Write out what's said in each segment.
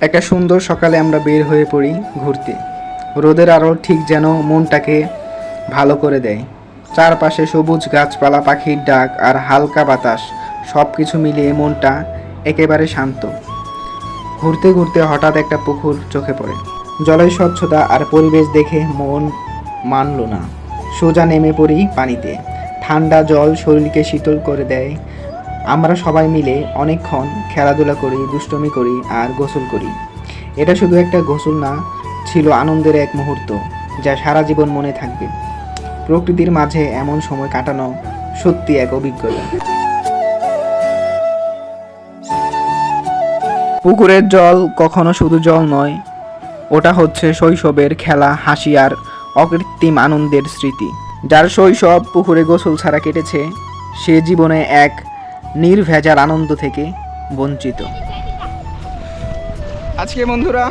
একটা সুন্দর সকালে আমরা বের হয়ে পড়ি ঘুরতে। রোদের আরও ঠিক যেন মনটাকে ভালো করে দেয়। চারপাশে সবুজ গাছপালা, পাখির ডাক আর হালকা বাতাস সব কিছু মিলিয়ে মনটা একেবারে শান্ত। ঘুরতে ঘুরতে হঠাৎ একটা পুকুর চোখে পড়ে। জলের স্বচ্ছতা আর পরিবেশ দেখে মন মানল না। সোজা নেমে পড়ি পানিতে। ঠান্ডা জল শরীরকে শীতল করে দেয় আমরা সবাই মিলে অনেকক্ষণ খেলাধুলা করি, দুষ্টমি করি আর গোসল করি। এটা শুধু একটা গোসল না, ছিল আনন্দের এক মুহূর্ত যা সারা জীবন মনে থাকবে। প্রকৃতির মাঝে এমন সময় কাটানো সত্যি এক অভিজ্ঞতা। পুকুরের জল কখনো শুধু জল নয়, ওটা হচ্ছে শৈশবের খেলা, হাসি আর অকৃত্রিম আনন্দের স্মৃতি। যার শৈশব পুকুরে গোসল ছাড়া কেটেছে, সে জীবনে এক নির্ভেজাল আনন্দ থেকে বঞ্চিত। আজকে বন্ধুরা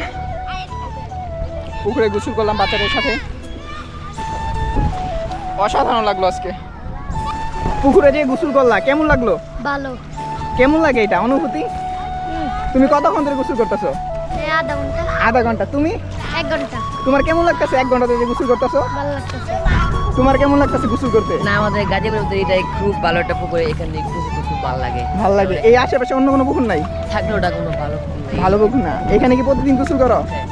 পুকুরে গোসল করলাম বাচ্চাদের সাথে। অসাধারণ লাগল আজকে। পুকুরে যে গোসল করলা কেমন লাগল? ভালো। কেমন লাগে এটা অনুভূতি? তুমি কতক্ষণ ধরে গোসল করতেছো? আধা ঘণ্টা। আধা ঘণ্টা। তুমি? এক ঘণ্টা। তোমার কেমন লাগতেছে এক ঘণ্টা ধরে গোসল করতেছো? ভালো লাগতেছে। তোমার কেমন লাগতেছে গোসল করতে? না আমাদের গাজীপুর এটা খুব ভালো একটা পুকুর এখানে খুব খুব ভালো লাগে। ভালো লাগে। এই আশেপাশে অন্য কোনো পুকুর নাই? থাকলে ওটা কোনো ভালো পুকুর ভালো পুকুর না। এখানে কি প্রতিদিন গোসল করো? হ্যাঁ।